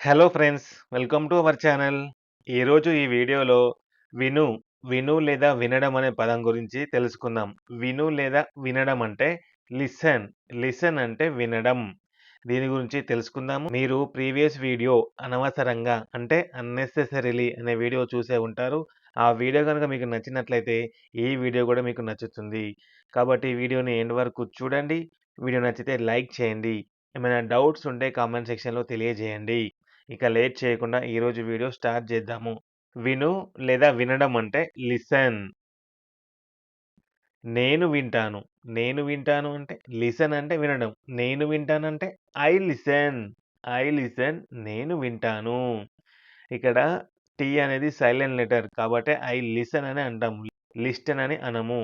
Hello friends welcome to our channel ఈరోజు ఈ వీడియోలో విను విను లేదా వినడం అనే పదం గురించి తెలుసుకుందాం. విను లేదా వినడం అంటే లిసన్ లిసన్ అంటే వినడం. దీని గురించి తెలుసుకుందాము. మీరు ప్రీవియస్ వీడియో అనవసరంగా అంటే అన్నెసెసరీలీ అనే వీడియో చూసే ఉంటారు. ఆ వీడియో కనుక మీకు నచ్చినట్లయితే ఈ వీడియో కూడా మీకు నచ్చుతుంది. కాబట్టి వీడియోని ఎండ్ వరకు చూడండి. వీడియో నచ్చితే లైక్ చేయండి. ఏమైనా డౌట్స్ ఉంటే కామెంట్ సెక్షన్లో తెలియజేయండి. ఇక లేట్ చేయకుండా ఈరోజు వీడియో స్టార్ట్ చేద్దాము. విను లేదా వినడం అంటే లిసన్. నేను వింటాను. నేను వింటాను అంటే లిసన్ అంటే వినడం. నేను వింటానంటే ఐ లిసన్. ఐ లిసన్ నేను వింటాను. ఇక్కడ టీ అనేది సైలెంట్ లెటర్ కాబట్టి ఐ లిసన్ అని అంటాము. లిస్టన్ అని అనము.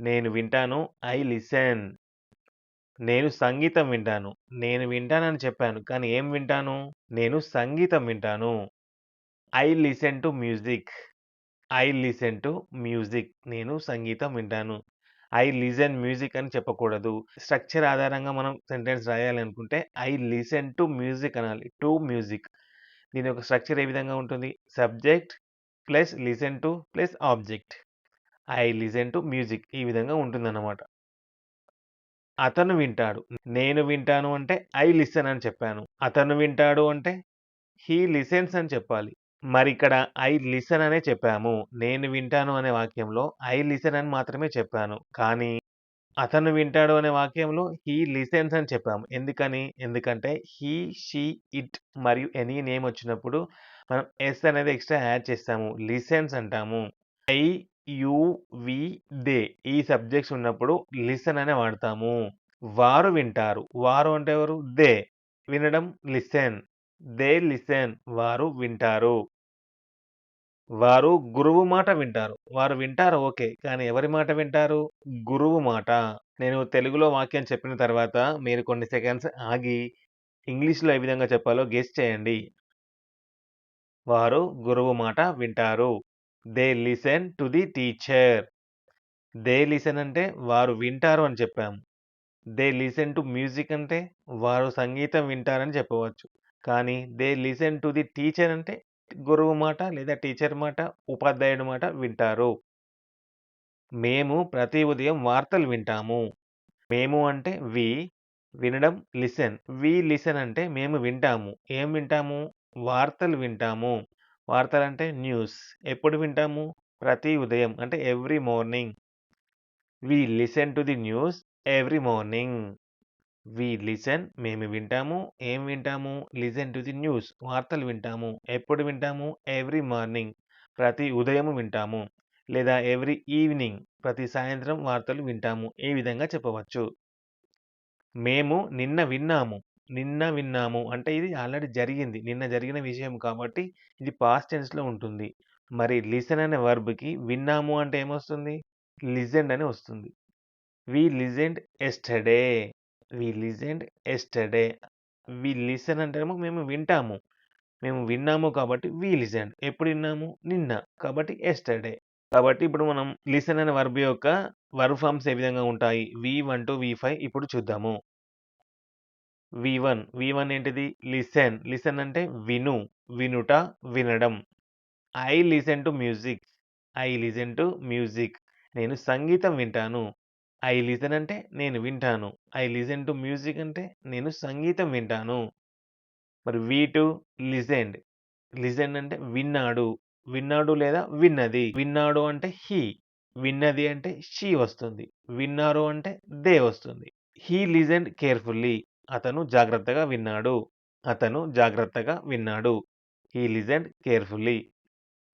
నేను వింటాను ఐ లిసన్. నేను సంగీతం వింటాను. నేను వింటానని చెప్పాను. కానీ ఏం వింటాను? నేను సంగీతం వింటాను. I listen to music. I listen to music. నేను సంగీతం వింటాను. ఐ లిజన్ మ్యూజిక్ అని చెప్పకూడదు. స్ట్రక్చర్ ఆధారంగా మనం సెంటెన్స్ రాయాలి అనుకుంటే ఐ లిసన్ టు మ్యూజిక్ అనాలి. To music. దీని యొక్క స్ట్రక్చర్ ఏ విధంగా ఉంటుంది? Subject plus listen to plus object. I listen to music. ఈ విధంగా ఉంటుందన్నమాట. అతను వింటాడు. నేను వింటాను అంటే ఐ లిసన్ అని చెప్పాను. అతను వింటాడు అంటే హీ లిసన్స్ అని చెప్పాలి. మరి ఇక్కడ ఐ లిసన్ అనే చెప్పాము. నేను వింటాను అనే వాక్యంలో ఐ లిసన్ అని మాత్రమే చెప్పాను. కానీ అతను వింటాడు అనే వాక్యంలో హీ లిసెన్స్ అని చెప్పాము. ఎందుకని? ఎందుకంటే హీ షీ ఇట్ మరియు ఎనీ నేమ్ వచ్చినప్పుడు మనం ఎస్ అనేది ఎక్స్ట్రా యాడ్ చేస్తాము. లిసెన్స్ అంటాము. ఐ యు వి దే ఈ సబ్జెక్ట్స్ ఉన్నప్పుడు లిసన్ అనే వాడతాము. వారు వింటారు. వారు అంటే ఎవరు? దే. వినడం లిసన్. They listen. వారు వింటారు. వారు గురువు మాట వింటారు. వారు వింటారు ఓకే. కానీ ఎవరి మాట వింటారు? గురువు మాట. నేను తెలుగులో వాక్యం చెప్పిన తర్వాత మీరు కొన్ని సెకండ్స్ ఆగి ఇంగ్లీష్లో ఏ విధంగా చెప్పాలో గెస్ చేయండి. వారు గురువు మాట వింటారు. They listen to the teacher. They listen అంటే వారు వింటారు అని చెప్పాము. దే లిసన్ టు మ్యూజిక్ అంటే వారు సంగీతం వింటారని చెప్పవచ్చు. కానీ they listen to the teacher అంటే గురువు మాట లేదా టీచర్ మాట ఉపాధ్యాయుడి మాట వింటారు. మేము ప్రతి ఉదయం వార్తలు వింటాము. మేము అంటే వి వినడం లిసన్. వి లిసన్ అంటే మేము వింటాము. ఏం వింటాము? వార్తలు వింటాము. వార్తలు అంటే న్యూస్. ఎప్పుడు వింటాము? ప్రతి ఉదయం అంటే every morning. We listen to the news every morning. We listen మేము వింటాము ఏం వింటాము? లిసన్ టు ది న్యూస్ వార్తలు వింటాము. ఎప్పుడు వింటాము? Every morning. ప్రతి ఉదయం వింటాము. లేదా ఎవ్రీ ఈవినింగ్ ప్రతి సాయంత్రం వార్తలు వింటాము. ఈ విధంగా చెప్పవచ్చు? మేము నిన్న విన్నాము. నిన్న విన్నాము. అంటే ఇది ఆల్రెడీ జరిగింది. నిన్న జరిగిన విషయం కాబట్టి ఇది పాస్ట్ టెన్స్లో ఉంటుంది. మరి లిసన్ అనే వర్బ్కి విన్నాము అంటే ఏమొస్తుంది? లిజెండ్ అని వస్తుంది. We listened yesterday. We listened yesterday. We listen అంటేమో మేము వింటాము. మేము విన్నాము కాబట్టి వి లిజెండ్. ఎప్పుడు విన్నాము? నిన్న. కాబట్టి ఎస్టర్డే. కాబట్టి ఇప్పుడు మనం లిసన్ అనే వర్బ్ యొక్క వర్బ్ ఫామ్స్ ఏ విధంగా ఉంటాయి? V one to V five ఇప్పుడు చూద్దాము. వి వన్ వి వన్ ఏంటిది? లిసెన్ లిసెన్ అంటే విను వినుట వినడం. I listen to music I listen to music నేను సంగీతం వింటాను. ఐ లిసన్ అంటే నేను వింటాను. ఐ లిసన్ టు మ్యూజిక్ అంటే నేను సంగీతం వింటాను. మరి వీ టు లిజెండ్ లిజెండ్ అంటే విన్నాడు. విన్నాడు లేదా విన్నది? విన్నాడు అంటే హీ విన్నది అంటే షీ వస్తుంది. విన్నారు అంటే దే వస్తుంది. హీ లిజెండ్ కేర్ఫుల్లీ అతను జాగ్రత్తగా విన్నాడు. అతను జాగ్రత్తగా విన్నాడు. హీ లిజెండ్ కేర్ఫుల్లీ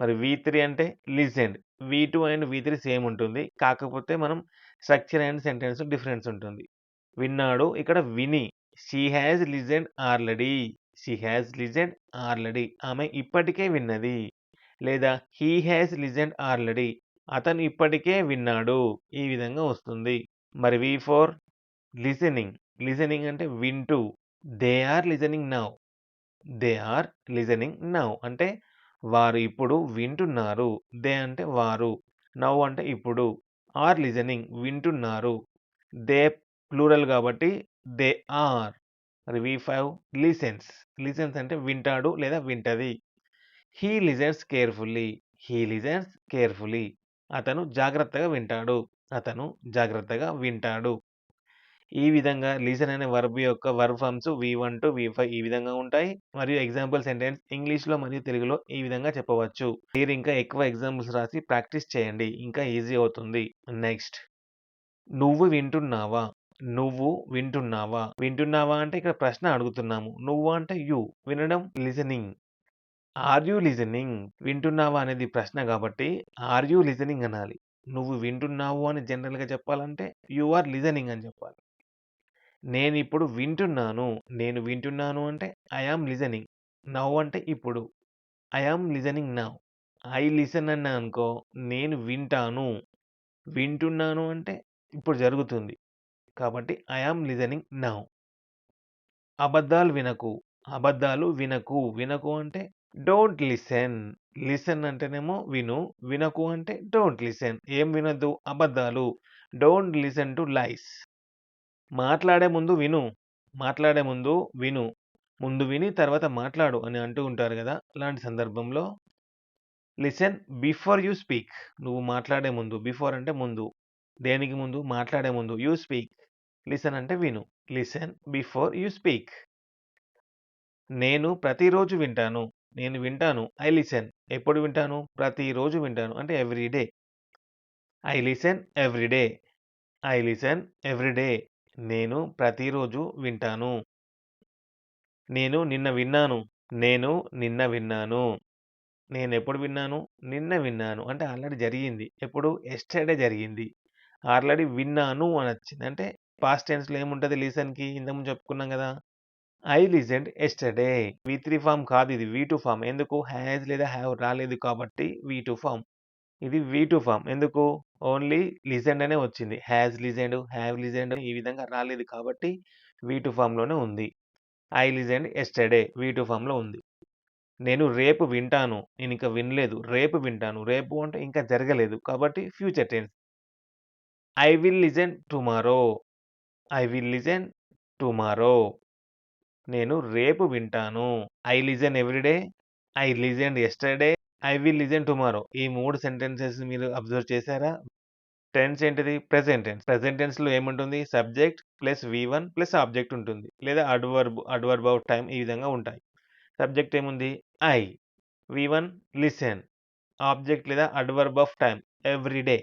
మరి వి త్రీ అంటే listened V two and V three same ఉంటుంది. కాకపోతే మనం స్ట్రక్చర్ అండ్ సెంటెన్స్ డిఫరెన్స్ ఉంటుంది. విన్నాడు. ఇక్కడ విని. She has listened already she has listened already ఆమె ఇప్పటికే విన్నది. లేదా హీ హ్యాజ్ లిజెండ్ ఆల్రెడీ అతను ఇప్పటికే విన్నాడు. ఈ విధంగా వస్తుంది. మరి వి ఫోర్ లిసనింగ్ లిజనింగ్ అంటే వింటూ. They are listening now. They are listening now అంటే వారు ఇప్పుడు వింటున్నారు. దే అంటే వారు. నౌ అంటే ఇప్పుడు. ఆర్ లిజనింగ్ వింటున్నారు. దే ప్లూరల్ కాబట్టి దే ఆర్. అది వి ఫైవ్ లిసెన్స్ లిసెన్స్ అంటే వింటాడు లేదా వింటది. He listens carefully. He listens carefully. అతను జాగ్రత్తగా వింటాడు. అతను జాగ్రత్తగా వింటాడు. ఈ విధంగా లీజన్ అనే వర్బ్ యొక్క verb forms V one to V five ఈ విధంగా ఉంటాయి. మరియు ఎగ్జాంపుల్ సెంటెన్స్ ఇంగ్లీష్లో మరియు తెలుగులో ఈ విధంగా చెప్పవచ్చు. మీరు ఇంకా ఎక్కువ ఎగ్జాంపుల్స్ రాసి ప్రాక్టీస్ చేయండి. ఇంకా ఈజీ అవుతుంది. నెక్స్ట్ నువ్వు వింటున్నావా? నువ్వు వింటున్నావా? వింటున్నావా అంటే ఇక్కడ ప్రశ్న అడుగుతున్నాము. నువ్వు అంటే యు వినడం లిజనింగ్ ఆర్ యూ లిజనింగ్ వింటున్నావా అనేది ప్రశ్న కాబట్టి ఆర్ యూ లిజనింగ్ అనాలి. నువ్వు వింటున్నావు అని జనరల్గా చెప్పాలంటే యు ఆర్ లిజనింగ్ అని చెప్పాలి. నేను ఇప్పుడు వింటున్నాను. నేను వింటున్నాను అంటే ఐ ఆమ్ లిజనింగ్. నవ్ అంటే ఇప్పుడు. I am listening now I listen అన్నా అనుకో నేను వింటాను. వింటున్నాను అంటే ఇప్పుడు జరుగుతుంది. కాబట్టి ఐ ఆమ్ లిజనింగ్ నవ్ అబద్ధాలు వినకు. అబద్ధాలు వినకు. వినకు అంటే డోంట్ లిసన్. లిసన్ అంటేనేమో విను. వినకు అంటే డోంట్ లిసన్. ఏం వినొద్దు? అబద్ధాలు. Don't listen to lies. మాట్లాడే ముందు విను. మాట్లాడే ముందు విను. ముందు విని తర్వాత మాట్లాడు అని అంటూ ఉంటారు కదా! అలాంటి సందర్భంలో లిసన్ బిఫోర్ యూ స్పీక్. నువ్వు మాట్లాడే ముందు. బిఫోర్ అంటే ముందు. దేనికి ముందు? మాట్లాడే ముందు. You speak. లిసన్ అంటే విను. Listen before you speak. నేను ప్రతిరోజు వింటాను. నేను వింటాను. I listen. ఎప్పుడు వింటాను? ప్రతిరోజు వింటాను. అంటే every day. I listen every day. I listen every day. నేను ప్రతిరోజు వింటాను. నేను నిన్న విన్నాను. నేను నిన్న విన్నాను. నేను ఎప్పుడు విన్నాను? నిన్న విన్నాను. అంటే ఆల్రెడీ జరిగింది. ఎప్పుడు? ఎస్టర్డే జరిగింది. ఆల్రెడీ విన్నాను అని వచ్చింది. అంటే పాస్ట్ టెన్స్లో ఏముంటుంది లీసన్కి? ఇంతకుముందు చెప్పుకున్నాం కదా! I listened yesterday. V three form కాదు ఇది. V two form. ఎందుకు? హ్యాజ్ లేదా హ్యావ్ రాలేదు కాబట్టి వి టూ ఫామ్. ఇది వీ టూ ఫామ్. ఎందుకు? ఓన్లీ లిజెండ్ అనే వచ్చింది. హ్యాజ్ లిజెండ్ హ్యావ్ లిజెండ్ ఈ విధంగా రాలేదు కాబట్టి వీ టూ ఫామ్లోనే ఉంది. I listened yesterday V two ఫామ్లో ఉంది. నేను రేపు వింటాను. నేను ఇంకా వినలేదు. రేపు వింటాను. రేపు అంటే ఇంకా జరగలేదు కాబట్టి future tense. I will listen tomorrow. I will listen tomorrow. నేను రేపు వింటాను. I listen every day. I listened yesterday. I will listen tomorrow. ఈ మూడు సెంటెన్సెస్ మీరు అబ్జర్వ్ చేశారా? టెన్స్ ఏంటిది? Present tense. ప్రెసెంట్ టెన్స్లో ఏముంటుంది? Subject plus V one plus object ఉంటుంది. లేదా అడ్వర్బ్ అడ్వర్బ్ ఆఫ్ టైం ఈ విధంగా ఉంటాయి. సబ్జెక్ట్ ఏముంది? I. V one listen. Object లేదా adverb of time every day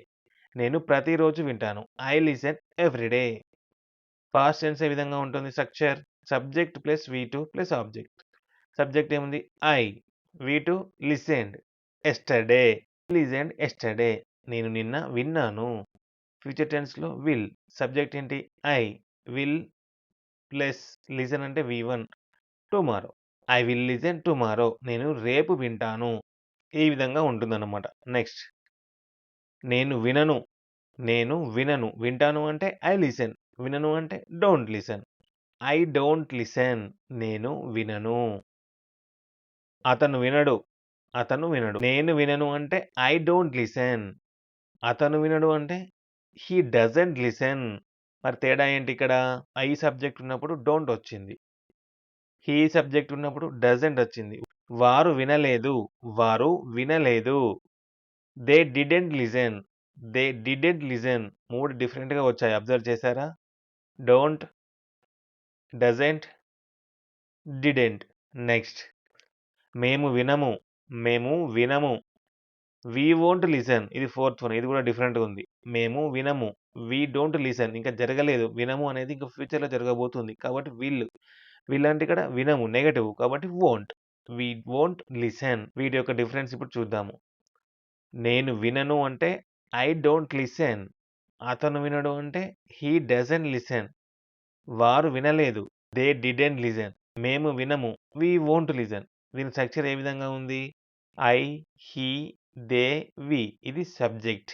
నేను ప్రతిరోజు వింటాను. I listen every day past tense ఏ విధంగా ఉంటుంది structure? Subject plus V two plus object. Subject ఏముంది? I. V two listened. Yesterday listened yesterday నేను నిన్న విన్నాను. ఫ్యూచర్ టెన్స్లో విల్ సబ్జెక్ట్ ఏంటి? ఐ విల్ ప్లస్ లిజన్ అంటే V one tomorrow I will listen tomorrow నేను రేపు వింటాను. ఈ విధంగా ఉంటుందన్నమాట. నెక్స్ట్ నేను వినను. నేను వినను. వింటాను అంటే ఐ లిసన్ వినను అంటే don't listen I don't listen నేను వినను. అతను వినడు. అతను వినడు. నేను వినను అంటే ఐ డోంట్ లిసన్. అతను వినడు అంటే హీ డజంట్ లిసన్. మరి తేడా ఏంటి ఇక్కడ? ఐ సబ్జెక్ట్ ఉన్నప్పుడు డోంట్ వచ్చింది. హీ సబ్జెక్ట్ ఉన్నప్పుడు డజంట్ వచ్చింది. వారు వినలేదు. వారు వినలేదు. They didn't listen they didn't listen మూడు డిఫరెంట్గా వచ్చాయి. అబ్జర్వ్ చేశారా? Don't doesn't didn't. నెక్స్ట్. మేము వినము. మేము వినము. వీ వోంట్ లిసన్ ఇది ఫోర్త్ వన్ ఇది కూడా డిఫరెంట్గా ఉంది. మేము వినము. వీ డోంట్ లిసన్ ఇంకా జరగలేదు. వినము అనేది ఇంకా ఫ్యూచర్లో జరగబోతుంది. కాబట్టి వీళ్ళు వీళ్ళంటే ఇక్కడ వినము. నెగటివ్ కాబట్టి వోంట్ వీ వోంట్ లిసన్ వీటి యొక్క డిఫరెన్స్ ఇప్పుడు చూద్దాము. నేను వినను అంటే ఐ డోంట్ లిసన్ అతను వినడు అంటే హీ డజన్ లిసన్ వారు వినలేదు. దే డిడెంట్ లిజన్ మేము వినము. వీ వోంట్ లిజన్ దీని స్ట్రక్చర్ ఏ విధంగా ఉంది? I he they V. ఇది సబ్జెక్ట్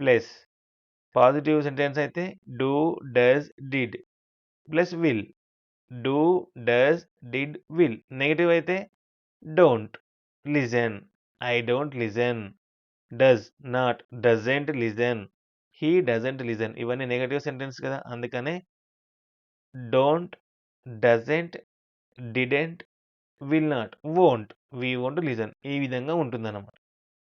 ప్లస్ పాజిటివ్ సెంటెన్స్ అయితే do does did plus will. Do does did will. Negative అయితే don't listen. I don't listen. Does not doesn't listen. He doesn't listen. ఇవన్నీ negative sentence కదా అందుకనే don't doesn't didn't, will not, won't, we won't listen ఈ విధంగా ఉంటుందన్నమాట.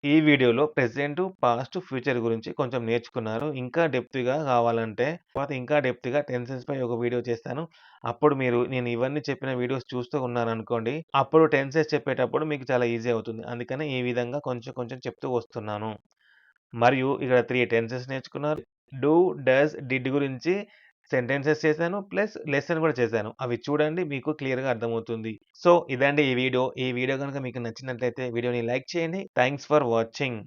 ఈ వీడియోలో present past, future గురించి కొంచెం నేర్చుకున్నారు. ఇంకా డెప్త్‌గా కావాలంటే తర్వాత ఇంకా డెప్త్‌గా టెన్సెస్‌పై ఒక వీడియో చేస్తాను. అప్పుడు మీరు నేను ఇవన్నీ చెప్పిన వీడియోస్ చూస్తూ ఉన్నారనుకోండి. అప్పుడు టెన్సెస్ చెప్పేటప్పుడు మీకు చాలా ఈజీ అవుతుంది. అందుకని ఈ విధంగా కొంచెం కొంచెం చెప్తూ వస్తున్నాను. మరియు ఇక్కడ త్రీ టెన్సెస్ నేర్చుకున్నారు. డూ, డస్, డిడ్ గురించి సెంటెన్సెస్ చేశాను. ప్లస్ లెసన్ కూడా చేశాను. అవి చూడండి మీకు క్లియర్‌గా అర్థమవుతుంది. సో, ఇదండి ఈ వీడియో. ఈ వీడియో కనుక మీకు నచ్చినట్లయితే వీడియోని లైక్ చేయండి. Thanks for watching.